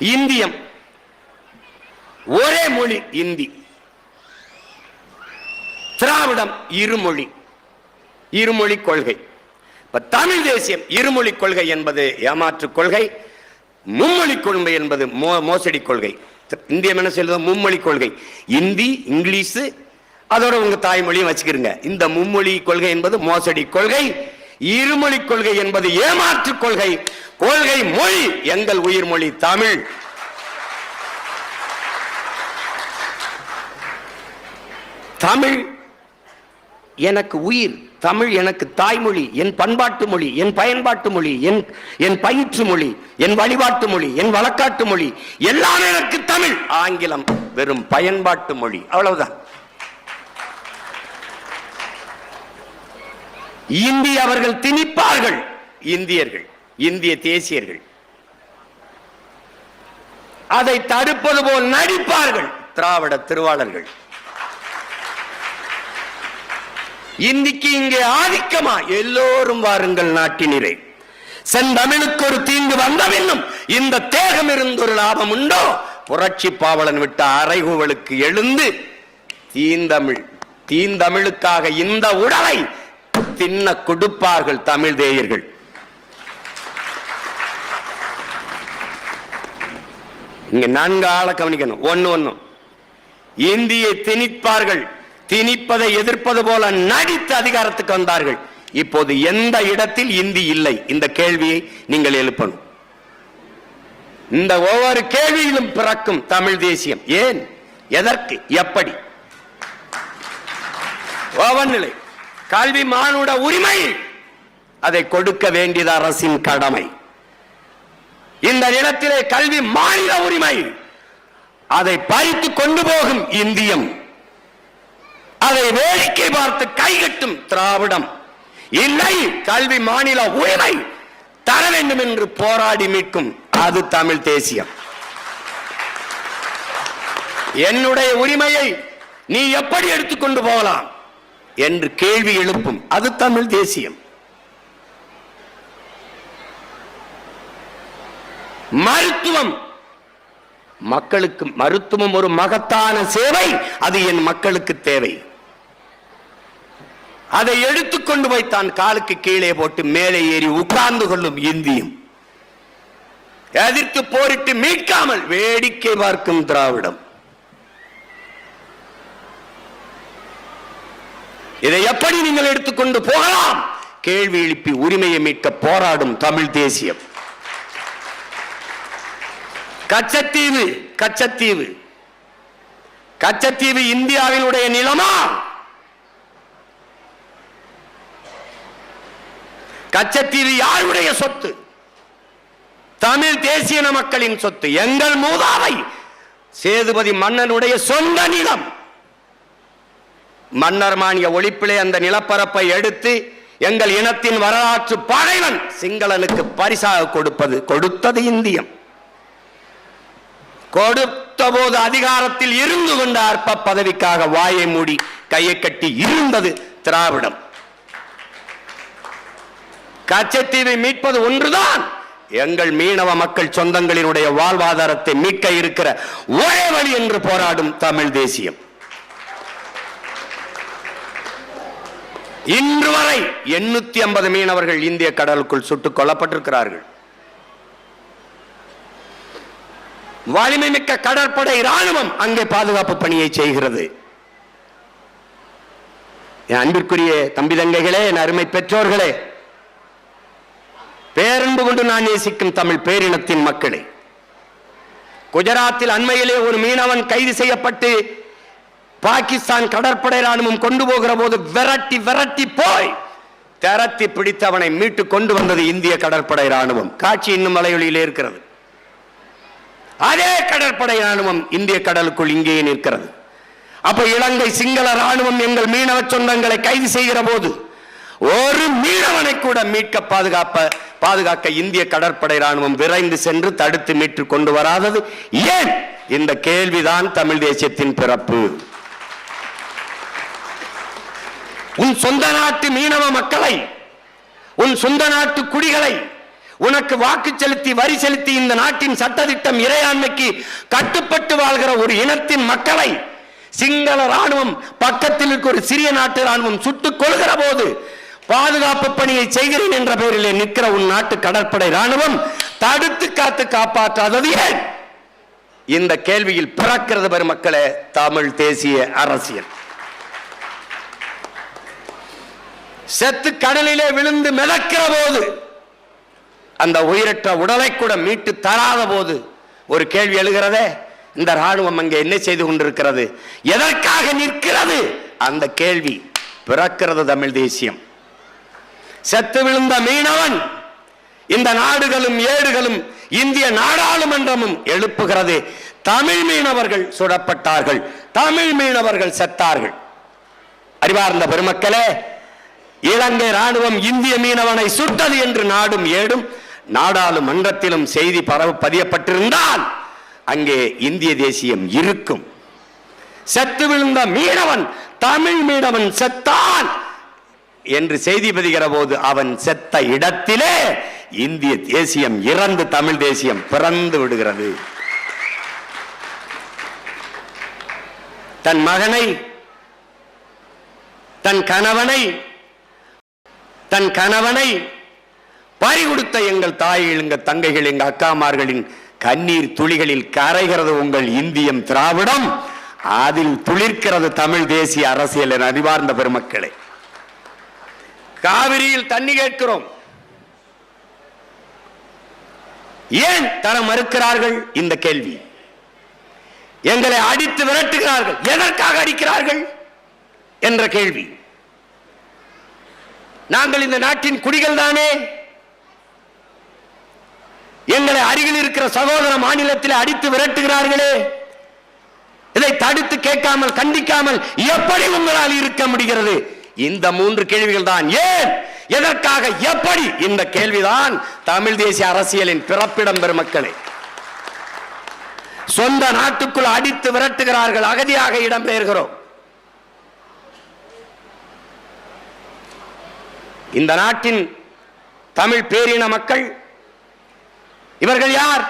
இந்தியம். ஒரே மொழி இந்தி. திராவிடம் இருமொழி இருமொழி கொள்கை. இப்ப தமிழ் தேசியம் இருமொழி கொள்கை என்பது ஏமாற்று கொள்கை மும்மொழி கொள்கை என்பது மோ- மோசடி கொள்கை. இந்தியம் என்ன சொல்றது மும்மொழி கொள்கை. இந்தி இங்கிலீஷ் அதோட உங்க தாய்மொழியும் வச்சுக்கிறீங்க இந்த மும்மொழி கொள்கை என்பது மோசடி கொள்கை. இருமொழி கொள்கை என்பது ஏமாற்று கொள்கை. கொள்கை மொழி எங்கள் உயிர் மொழி தமிழ். தமிழ் எனக்கு உயிர் தமிழ் எனக்கு தாய்மொழி என் பண்பாட்டு மொழி என் பயன்பாட்டு மொழி என் என் பயிற்று மொழி என் வழிபாட்டு மொழி என் வழக்காட்டு மொழி எல்லாம் எனக்கு தமிழ். ஆங்கிலம் வெறும் பயன்பாட்டு மொழி அவ்வளவுதான். இந்தி அவர்கள் திணிப்பார்கள். இந்தியர்கள் இந்திய தேசியர்கள். அதை தடுப்பது போல் நடிப்பார்கள் திராவிட திருவாளர்கள். இந்திக்கு இங்கே ஆதிக்கமா எல்லோரும் வாருங்கள் நாட்டினிலே. செந்தமிழுக்கு ஒரு தீங்கு வந்தவின்னும் இந்த தேகம் இருந்து லாபம் உண்டோ? புரட்சி பாவலன் விட்ட அறைகூவலுக்கு எழுந்து தீந்தமிழ் தீந்தமிழுக்காக இந்த உடலை தின்ன கொடுப்பார்கள் தமிழ் தேயர்கள். இங்க நான்கு ஆளை கவனிக்கணும். ஒன்னு ஒண்ணும் இந்தியை திணிப்பார்கள். திணிப்பதை எதிர்ப்பது போல நடித்து அதிகாரத்துக்கு வந்தார்கள். இப்போது எந்த இடத்தில் இந்தி இல்லை? இந்த கேள்வியை நீங்கள் எழுப்பணும். இந்த ஒவ்வொரு கேள்வியிலும் பிறக்கும் தமிழ் தேசியம். ஏன்? எதற்கு? எப்படி? நிலை கல்வி மானுட உரிமை. அதை கொடுக்க வேண்டியது அரசின் கடமை. இந்த நிலத்திலே கல்வி மாநில உரிமை. அதை பறித்து கொண்டு போகும் இந்தியம். அதை வேடிக்கை பார்த்து கைகட்டும் திராவிடம். இல்லை கல்வி மாநில உரிமை தர வேண்டும் என்று போராடி மீட்கும். அது தமிழ் தேசியம். என்னுடைய உரிமையை நீ எப்படி எடுத்துக்கொண்டு போகலாம்? என்று கேள்வி எழுப்பும். அது தமிழ் தேசியம். மருத்துவம். மக்களுக்கு மருத்துவம் ஒரு மகத்தான சேவை. அது என் மக்களுக்கு தேவை. அதை எடுத்துக்கொண்டு போய் தான் காலுக்கு கீழே போட்டு மேலே ஏறி உட்கார்ந்து கொள்ளும் இந்தியும். எதிர்த்து போரிட்டு மீட்காமல் வேடிக்கை பார்க்கும் திராவிடம். இதை எப்படி நீங்கள் எடுத்துக்கொண்டு போகலாம்? கேள்வி எழுப்பி உரிமையை மீட்க போராடும் தமிழ் தேசியம். கச்சத்தீவு கச்சத்தீவு. கச்சத்தீவு இந்தியாவினுடைய நிலமா? கச்சத்தீவு யாருடைய சொத்து? தமிழ் தேசிய மக்களின் சொத்து. எங்கள் மூதாவை சேதுபதி மன்னனுடைய சொந்த நிலம். மன்னர் மானிய ஒழிப்பிலே அந்த நிலப்பரப்பை எடுத்து எங்கள் இனத்தின் வரலாற்று பகைவன் சிங்களனுக்கு பரிசாக கொடுப்பது கொடுத்தது இந்தியம். கொடுத்த போது அதிகாரத்தில் இருந்து கொண்ட அற்ப பதவிக்காக வாயை மூடி கையை கட்டி இருந்தது திராவிடம். கச்சத்தீவை மீட்பது ஒன்றுதான். எங்கள் மீனவ மக்கள் சொந்தங்களினுடைய வாழ்வாதாரத்தை மீட்க இருக்கிற ஒரே வழி என்று போராடும் தமிழ் தேசியம். இன்று வரை எண்ணூத்தி ஐம்பது மீனவர்கள் இந்திய கடலுக்குள் சுட்டுக் கொல்லப்பட்டிருக்கிறார்கள். வலிமை மிக்க கடற்படை ராணுவம் அங்கே பாதுகாப்பு பணியை செய்கிறது. என் அன்பிற்குரிய தம்பி தங்கைகளே என் அருமை பெற்றோர்களே பேரன்பு கொண்டு நான் நேசிக்கும் தமிழ் பேரினத்தின் மக்களை குஜராத்தில் அண்மையிலே ஒரு மீனவன் கைது செய்யப்பட்டு பாகிஸ்தான் கடற்படை ராணுவம் கொண்டு போகிற போது விரட்டி விரட்டி போய் திரட்டி பிடித்து அவனை மீட்டு கொண்டு வந்தது இந்திய கடற்படை ராணுவம். காட்சி இன்னும் மலையொலியிலே இருக்கிறது. அதே கடற்படை ராணுவம் இந்திய கடலுக்குள் இங்கேயே நிற்கிறது. அப்ப இலங்கை சிங்கள ராணுவம் எங்கள் மீனவ சொந்தங்களை கைது செய்கிற போது ஒரு மீனவனை கூட மீட்க பாதுகாப்ப பாதுகாக்க இந்திய கடற்படை ராணுவம் விரைந்து சென்று தடுத்து மீட்டு கொண்டு வராதது. ஏன்? இந்த கேள்விதான் தமிழ் தேசியத்தின் பிறப்பு. உன் சொந்த நாட்டு மீனவ மக்களை உன் சொந்த நாட்டு குடிகளை உனக்கு வாக்கு செலுத்தி வரி செலுத்தி இந்த நாட்டின் சட்டதிட்டம் இறையாண்மைக்கு கட்டுப்பட்டு வாழ்கிற ஒரு இனத்தின் மக்களை சிங்கள ராணுவம் பக்கத்தில் இருக்க ஒரு சிறிய நாட்டு ராணுவம் சுட்டுக் கொள்கிற போது பாதுகாப்பு பணியை செய்கிறேன் என்ற பெயரிலே நிற்கிற உன் நாட்டு கடற்படை ராணுவம் தடுத்து காத்து காப்பாற்றாதது ஏன்? இந்த கேள்வியில் பிறக்கிறது பெருமக்களே தமிழ் தேசிய அரசியல். செத்து கடலிலே விழுந்து மிதக்கிற போது அந்த உயிரற்ற உடலை கூட மீட்டு தராத போது ஒரு கேள்வி எழுகிறதே இந்த ராணுவம் அங்கே என்ன செய்து கொண்டிருக்கிறது? எதற்காக நிற்கிறது? அந்த கேள்வி பிறக்கிறது தமிழ் தேசியம். செத்து விழுந்த மீனவன் இந்த நாடுகளும் ஏடுகளும் இந்திய நாடாளுமன்றமும் எழுப்புகிறது. தமிழ் மீனவர்கள் சுடப்பட்டார்கள். தமிழ் மீனவர்கள் செத்தார்கள். அறிவார்ந்த பெருமக்களே இலங்கை ராணுவம் இந்திய மீனவனை சுட்டது என்று நாடும் ஏடும் நாடாளுமன்றத்திலும் செய்தி பரவ பதியப்பட்டிருந்தால் அங்கே இந்திய தேசியம் இருக்கும். செத்து விழுந்த மீனவன் தமிழ் மீனவன் செத்தான் என்று செய்தி பதிகிற போது அவன் செத்த இடத்திலே இந்திய தேசியம் இறந்து தமிழ் தேசியம் பிறந்து விடுகிறது. தன் மகனை தன் கணவனை தன் கணவனை பறி கொடுத்த எங்கள் தாய்கள் எங்கள் தங்கைகள் எங்கள் அக்காமார்களின் கண்ணீர் துளிகளில் கரைகிறது உங்கள் இந்தியம் திராவிடம். அதில் துளிர்க்கிறது தமிழ் தேசிய அரசியல் என அறிவார்ந்த பெருமக்களே. காவிரியில் தண்ணி கேட்கிறோம். ஏன் தர மறுக்கிறார்கள் இந்த கேள்வி? எங்களை அடித்து விரட்டுகிறார்கள். எதற்காக அடிக்கிறார்கள்? என்ற கேள்வி. நாங்கள் இந்த நாட்டின் குடிகள் தானே? எங்களை அருகில் இருக்கிற சகோதர மாநிலத்தில் அடித்து விரட்டுகிறார்களே. இதை தடுத்து கேட்காமல் கண்டிக்காமல் எப்படி உங்களால் இருக்க முடிகிறது? இந்த மூன்று கேள்விகள் தான். ஏன்? எதற்காக? எப்படி? இந்த கேள்விதான் தமிழ் தேசிய அரசியலின் பிறப்பிடம் பெருமக்களே. சொந்த நாட்டுக்குள் அடித்து விரட்டுகிறார்கள் அகதியாக இடம்பெயர்கிறோம். இந்த நாட்டின் தமிழ் பேரின மக்கள் இவர்கள் யார்?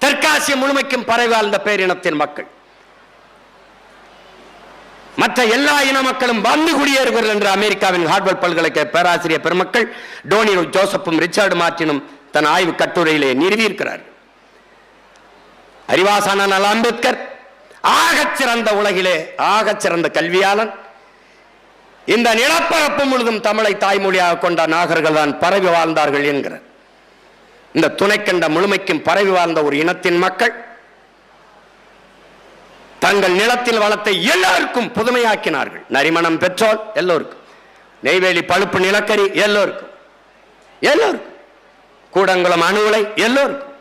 தெற்காசிய முழுமைக்கும் பரவி வாழ்ந்த பேரினத்தின் மக்கள். மற்ற எல்லா இன மக்களும் வந்து குடியேறுகிறார்கள் என்று அமெரிக்காவின் ஹார்வர்ட் பல்கலைக்கழக பேராசிரியர் பெருமக்கள் டோனி ஜோசப்பும் ரிச்சர்டு மார்டினும் தன் ஆய்வு கட்டுரையிலே நிறுவியிருக்கிறார். அறிவாசான அம்பேத்கர் ஆகச்சிறந்த உலகிலே ஆகச்சிறந்த கல்வியாளன் இந்த நிலப்பரப்பு முழுதும் தமிழை தாய்மொழியாக கொண்ட நாகர்கள் தான் பரவி வாழ்ந்தார்கள் என்கிற. இந்த துணைக்கண்ட முழுமைக்கும் பரவி வாழ்ந்த ஒரு இனத்தின் மக்கள் தங்கள் நிலத்தில் வளத்தை எல்லாருக்கும் புதுமையாக்கினார்கள். நரிமணம் பெற்றோல் எல்லோருக்கும். நெய்வேலி பழுப்பு நிலக்கரி எல்லோருக்கும். எல்லோருக்கும். கூடங்குளம் அணு உலை எல்லோருக்கும்.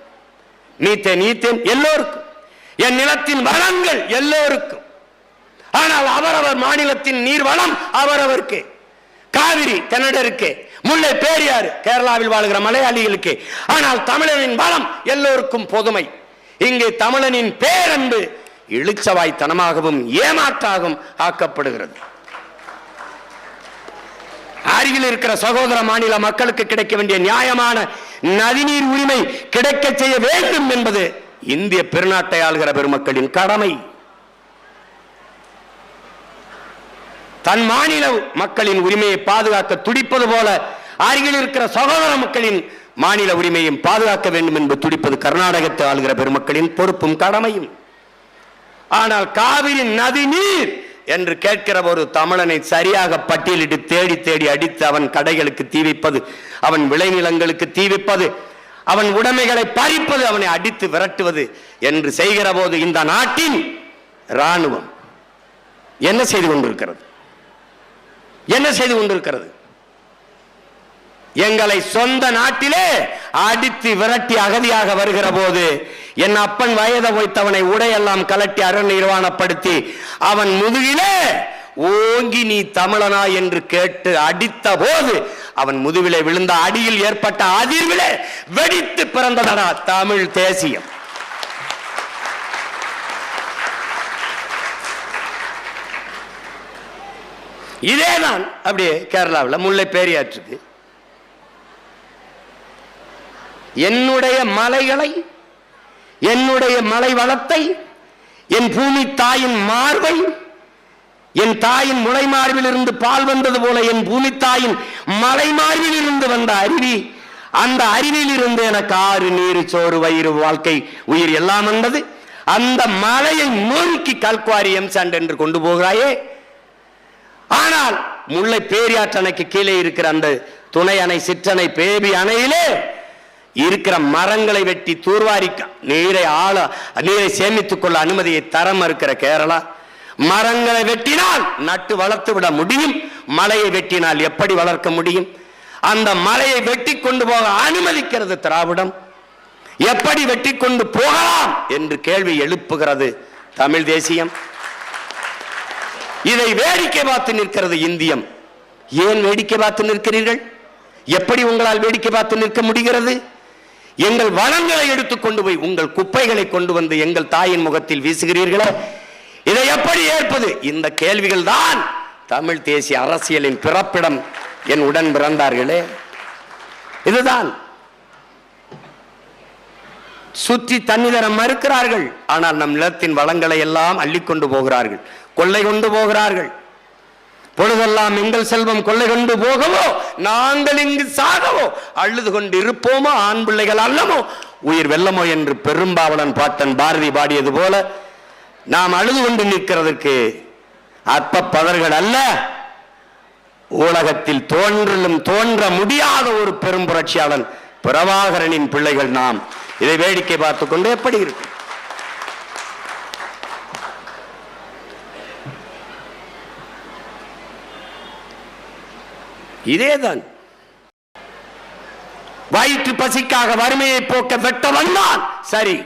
நீத்தே நீத்தேன் எல்லோருக்கும். என் நிலத்தின் வளங்கள் எல்லோருக்கும். ஆனால் அவரவர் மாநிலத்தின் நீர்வளம் அவரவருக்கு. காவிரி கன்னடருக்கு முல்லை பேரியாறு கேரளாவில் வாழ்கிற மலையாளிகளுக்கு. ஆனால் தமிழனின் வளம் எல்லோருக்கும் பொதுமை. இங்கே தமிழனின் பேரன்பு இழுச்சவாய்த்தனமாகவும் ஏமாற்றாகவும் ஆக்கப்படுகிறது. அருகில் இருக்கிற சகோதர மாநில மக்களுக்கு கிடைக்க வேண்டிய நியாயமான நதிநீர் உரிமை கிடைக்க செய்ய வேண்டும் என்பது இந்திய பெருநாட்டை ஆளுகிற பெருமக்களின் கடமை. தன் மாநில மக்களின் உரிமையை பாதுகாக்க துடிப்பது போல அருகில் இருக்கிற சகோதர மக்களின் மாநில உரிமையும் பாதுகாக்க வேண்டும் என்று துடிப்பது கர்நாடகத்தை ஆளுகிற பெருமக்களின் பொறுப்பும் கடமையும். ஆனால் காவிரி நதி நீர் என்று கேட்கிற ஒரு தமிழனை சரியாக பட்டியலிட்டு தேடி தேடி அடித்து அவன் கடைகளுக்கு தீ வைப்பது அவன் விளைநிலங்களுக்கு தீ வைப்பது அவன் உடைமைகளை பறிப்பது அவனை அடித்து விரட்டுவது என்று செய்கிற போது இந்த நாட்டின் ராணுவம் என்ன செய்து கொண்டிருக்கிறது? என்ன செய்து கொண்டிருக்கிறது? எங்களை சொந்த நாட்டிலே அடித்து விரட்டி அகதியாக வருகிற போது என் அப்பன் வயதை வைத்தவனை உடையெல்லாம் கலட்டி அரண் நிர்வாணப்படுத்தி அவன் முதுகிலே ஓங்கி நீ தமிழனா என்று கேட்டு அடித்த போது அவன் முதுவிலே விழுந்த அடியில் ஏற்பட்ட அதிர்விலே வெடித்து பிறந்ததடா தமிழ் தேசியம். இதே நான் அப்படியே கேரளாவில் முல்லை பேரியாற்றுக்கு என்னுடைய மலைகளை என்னுடைய மலை வளத்தை என் பூமி தாயின் மார்பை என் தாயின் முளை மார்பில் இருந்து பால் வந்தது போல என் பூமி தாயின் மலை மார்பில் இருந்து வந்த அருவி அந்த அருவியில் இருந்து எனக்கு ஆறு நீர் சோறு வயிறு வாழ்க்கை உயிர் எல்லாம் வந்தது. அந்த மலையை நோக்கி கல்குவாரி எம்சாண்ட் என்று கொண்டு போகிறாயே. ஆனால் முல்லை பேரியாற்றணைக்கு கீழே இருக்கிற அந்த துணை அணை சிற்றணை பேபி அணையிலே இருக்கிற மரங்களை வெட்டி தூர்வாரி நீரை ஆள நீரை சேமித்துக் கொள்ள அனுமதியை தர மறுக்கிற கேரளா. மரங்களை வெட்டினால் நட்டு வளர்த்து விட முடியும். மலையை வெட்டினால் எப்படி வளர்க்க முடியும்? அந்த மலையை வெட்டி கொண்டு போக அனுமதிக்கிறது திராவிடம். எப்படி வெட்டி கொண்டு போகலாம்? என்று கேள்வி எழுப்புகிறது தமிழ் தேசியம். இதை வேடிக்கை பார்த்து நிற்கிறது இந்தியம். ஏன் வேடிக்கை பார்த்து நிற்கிறீர்கள்? எப்படி உங்களால் வேடிக்கை பார்த்து நிற்க முடிகிறது? எங்கள் வளங்களை எடுத்துக் கொண்டு போய் உங்கள் குப்பைகளை கொண்டு வந்து எங்கள் தாயின் முகத்தில் வீசுகிறீர்களே? இதை எப்படி ஏற்பது? இந்த கேள்விகள் தான் தமிழ் தேசிய அரசியலின் பிறப்பிடம் என் உடன் பிறந்தார்களே. இதுதான் சுற்றி தண்ணி தர மறுக்கிறார்கள். ஆனால் நம் நிலத்தின் வளங்களை எல்லாம் அள்ளிக்கொண்டு போகிறார்கள். கொள்ளை கொண்டு போகிறார்கள். பொழுதெல்லாம் எங்கள் செல்வம் கொள்ளை கொண்டு போகவோ? நாங்கள் இங்கு சாகவோ? அழுது கொண்டு இருப்போமோ? ஆண் பிள்ளைகள் அல்லமோ உயிர் வெல்லமோ என்று பெரும்பாவலன் பாட்டன் பாரதி பாடியது போல நாம் அழுது கொண்டு நிற்கிறதற்கு அற்ப பதர்கள் அல்ல. உலகத்தில் தோன்றிலும் தோன்ற முடியாத ஒரு பெரும் புரட்சியாளன் பிரபாகரனின் பிள்ளைகள் நாம். இதை வேடிக்கை பார்த்து கொண்டு எப்படி இருக்கும் இதேதான். வயிற்று பசிக்காக வறுமையை போக்க வெட்ட வந்தான். சரி.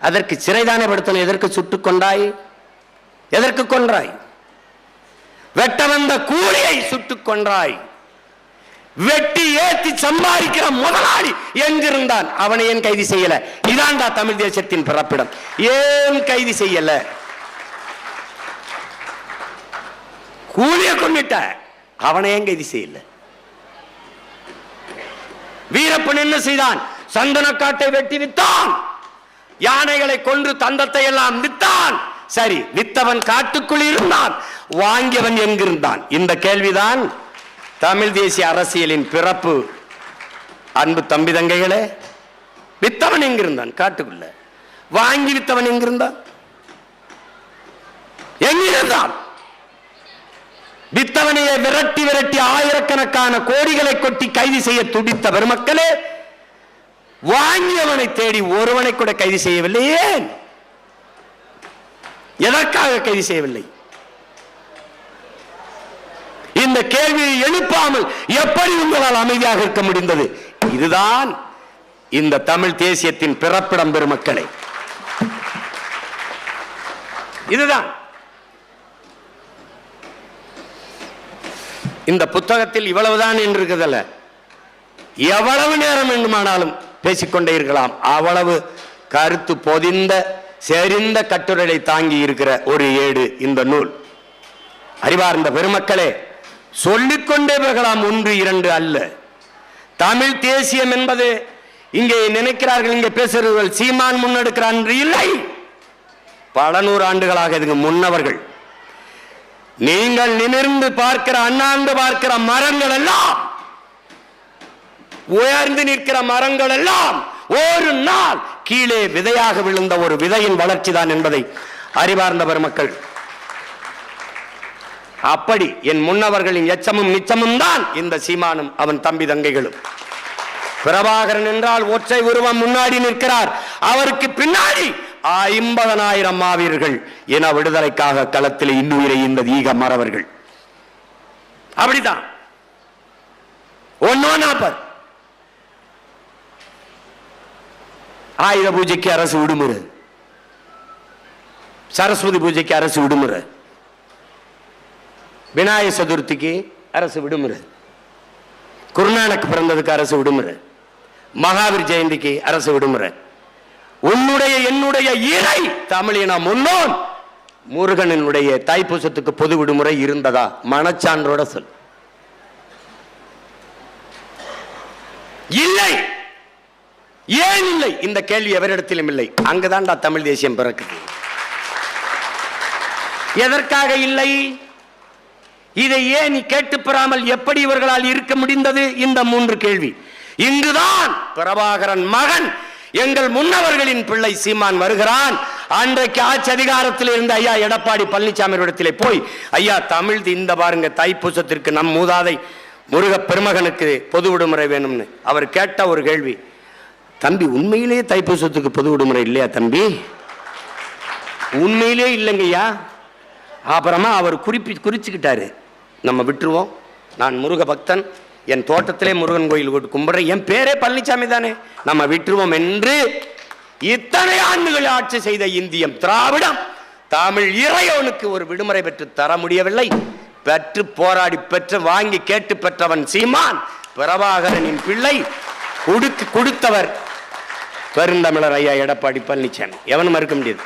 அதற்கு சிறைதானே படுத்தணும் எதற்கு சுட்டுக் கொண்டாய்? எதற்கு கொன்றாய்? வெட்ட வந்த கூலியை சுட்டுக் கொன்றாய். வெட்டி ஏத்தி சம்பாதிக்கிற முதலாளி எங்கிருந்தான்? அவனை ஏன் கைது செய்யல? இதாண்டா தமிழ் தேசத்தின் பிறப்பிடம். ஏன் கைது செய்யல? கூலிய கொண்டுட்ட அவனை ஏன் கைது செய்யல? வீரப்பன் என்ன செய்தான்? சந்தனக்காட்டை வெட்டி வித்தான். யானைகளை கொன்று தந்தத்தை எல்லாம் வித்தான். சரி வித்தவன் காட்டுக்குள் இருந்தான். வாங்கியவன் எங்கிருந்தான்? இந்த கேள்விதான் தமிழ் தேசிய அரசியலின் பிறப்பு. அன்பு தம்பி தங்கைகளே வித்தவன் எங்கிருந்தான்? காட்டுக்குள்ள. வாங்கி வித்தவன் எங்கிருந்தான்? எங்கிருந்தான்? வித்தவனையை விரட்டி விரட்டி ஆயிரக்கணக்கான கோடிகளை கொட்டி கைது செய்ய துடித்த பெருமக்களே வாங்கியவனை தேடி ஒருவனை கூட கைது செய்யவில்லை. ஏன்? எதற்காக கைது செய்யவில்லை? இந்த கேள்வியை எழுப்பாமல் எப்படி உங்களால் அமைதியாக இருக்க முடிந்தது? இதுதான் இந்த தமிழ் தேசியத்தின் பிறப்பிடம் பெருமக்களை. இதுதான். இந்த புத்தகத்தில் இவ்வளவுதான் என்று எவ்வளவு நேரம் வேண்டுமானாலும் பேசிக்கொண்டே இருக்கலாம். அவ்வளவு கருத்து பொதிந்த செறிந்த கட்டுரையை தாங்கி இருக்கிற ஒரு ஏடு இந்த நூல். அறிவார்ந்த பெருமக்களே சொல்லிக்கொண்டே போகலாம் ஒன்று இரண்டு அல்ல. தமிழ் தேசியம் என்பது இங்கே நினைக்கிறார்கள் இங்கே பேசுகிறவர்கள் சீமான் முன்னெடுக்கிறான் என்று இல்லை. பல நூறு ஆண்டுகளாக இதுக்கு முன்னவர்கள். நீங்கள் நிமிர்ந்து பார்க்கிற அண்ணாந்து பார்க்கிற மரங்கள் எல்லாம் உயர்ந்து நிற்கிற மரங்கள் எல்லாம் ஒரு நாள் கீழே விதையாக விழுந்த ஒரு விதையின் வளர்ச்சி தான் என்பதை அறிவார்ந்த பெருமக்கள் அப்படி என் முன்னவர்களின் எச்சமும் நிச்சமும் தான் இந்த சீமானும் அவன் தம்பி தங்கைகளும். பிரபாகரன் என்றால் ஒற்றை உருவம் முன்னாடி நிற்கிறார். அவருக்கு பின்னாடி ஐம்பதனாயிரம் மாவீரர்கள் என விடுதலைக்காக களத்தில் இன்னுயிரை இந்த ஈக மறவர்கள் அப்படிதான் ஒன்னோ நாற்பது. ஆயுத பூஜைக்கு அரசு விடுமுறை. சரஸ்வதி பூஜைக்கு அரசு விடுமுறை. விநாய சதுர்த்திக்கு அரசு விடுமுறை. குருநானக் பிறந்ததுக்கு அரசு விடுமுறை. மகாவீர் ஜெயந்திக்கு அரசு விடுமுறை. உன்னுடைய என்னுடைய இறை தமிழின முன்னோன் முருகனினுடைய தாய்ப்பூசத்துக்கு பொது விடுமுறை இருந்ததா? மனச்சான்றோட சொல். இல்லை. ஏன் இல்லை? இந்த கேள்வி எவரிடத்திலும் இல்லை. அங்குதான்டா தமிழ் தேசியம் பிறக்குது. எதற்காக இல்லை? இதை ஏன் நீ கேட்டு பெறாமல் எப்படி இவர்களால் இருக்க முடிந்தது? இந்த மூன்று கேள்வி. இங்குதான் பிரபாகரன் மகன் எங்கள் முன்னவர்களின் பிள்ளை சீமான் வருகிறான். அன்றைக்கு ஆட்சி அதிகாரத்தில் இருந்த ஐயா எடப்பாடி பழனிசாமி இடத்திலே போய் ஐயா தமிழ் இந்த பாருங்க தைப்பூசத்திற்கு நம் மூதாதை முருக பெருமகனுக்கு பொது விடுமுறை வேணும்னு. அவர் கேட்ட ஒரு கேள்வி தம்பி உண்மையிலேயே தைப்பூசத்துக்கு பொது விடுமுறை இல்லையா தம்பி? உண்மையிலே இல்லைங்கய்யா. அப்புறமா அவர் குறிப்பி குறிச்சுக்கிட்டாரு. நம்ம விட்டுருவோம். நான் முருக பக்தன் என் தோட்டத்திலே முருகன் கோயில் கொண்டு கும்பிடுறேன். என் பேரே பழனிசாமி தானே. நம்ம விட்டுருவோம் என்று இத்தனை ஆண்டுகள் ஆட்சி செய்த இந்தியம் திராவிடம். தமிழ் இறைவனுக்கு ஒரு விடுமுறை பெற்று தர முடியவில்லை. பெற்று போராடி பெற்று வாங்கி கேட்டு பெற்றவன் சீமான் பிரபாகரனின் பிள்ளை கொடுக்கு கொடுத்தவர். பெருந்தமிழர் ஐயா எடப்பாடி பழனிசாமி எவனும் மறுக்க முடியாது.